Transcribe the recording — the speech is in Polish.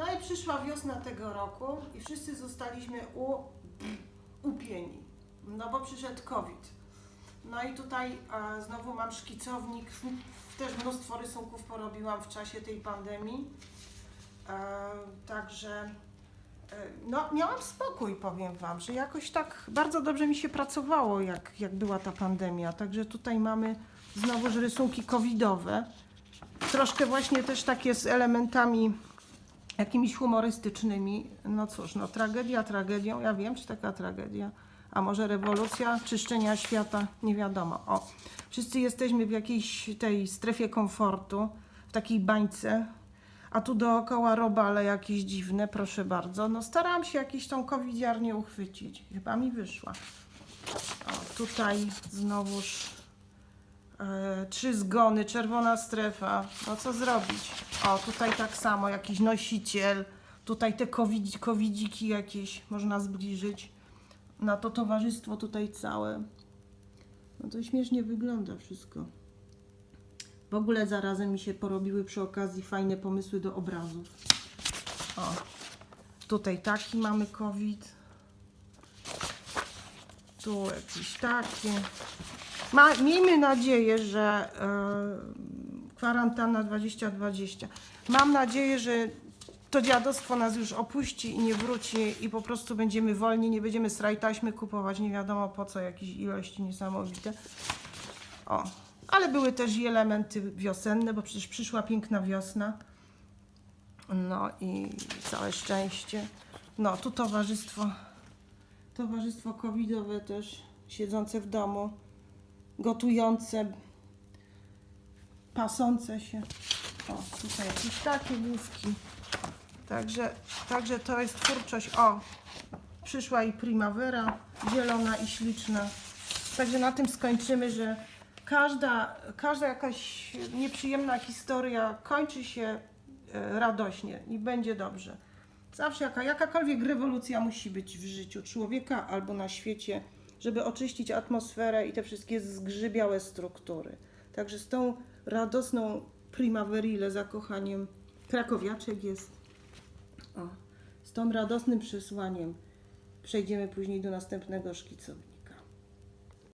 No i przyszła wiosna tego roku i wszyscy zostaliśmy u, upieni, no bo przyszedł COVID. No i tutaj znowu mam szkicownik, też mnóstwo rysunków porobiłam w czasie tej pandemii. E, także e, no, miałam spokój, powiem Wam, że jakoś tak bardzo dobrze mi się pracowało, jak, jak była ta pandemia. Także tutaj mamy znowuż rysunki covidowe. Troszkę właśnie też takie z elementami jakimiś humorystycznymi. No cóż, no tragedia tragedią, ja wiem, czy taka tragedia. A może rewolucja, czyszczenia świata, nie wiadomo. O, wszyscy jesteśmy w jakiejś tej strefie komfortu, w takiej bańce, a tu dookoła robale jakieś dziwne, proszę bardzo. No starałam się jakieś tą covidiarnię uchwycić. Chyba mi wyszła. O, tutaj znowuż trzy zgony, czerwona strefa. No co zrobić? O, tutaj tak samo jakiś nosiciel. Tutaj te COVID, covidziki jakieś można zbliżyć. Na to towarzystwo tutaj całe. No to śmiesznie wygląda wszystko. W ogóle zarazem mi się porobiły przy okazji fajne pomysły do obrazów. O, tutaj taki mamy COVID. Tu jakiś taki. Ma, miejmy nadzieję, że e, kwarantanna 2020. Mam nadzieję, że to dziadostwo nas już opuści i nie wróci i po prostu będziemy wolni, nie będziemy strajtaśmy kupować, nie wiadomo po co, jakieś ilości niesamowite. O, ale były też i elementy wiosenne, bo przecież przyszła piękna wiosna. No i całe szczęście. No, tu towarzystwo, towarzystwo covidowe też, siedzące w domu, gotujące, pasące się. O, tutaj jakieś takie główki. Także, także to jest twórczość. O, przyszła i primawera, zielona i śliczna. Także na tym skończymy, że każda, każda jakaś nieprzyjemna historia kończy się e, radośnie i będzie dobrze. Zawsze jaka, jakakolwiek rewolucja musi być w życiu człowieka albo na świecie, żeby oczyścić atmosferę i te wszystkie zgrzybiałe struktury. Także z tą radosną primaverile zakochaniem krakowiaczek jest. O, z tą radosnym przesłaniem przejdziemy później do następnego szkicownika.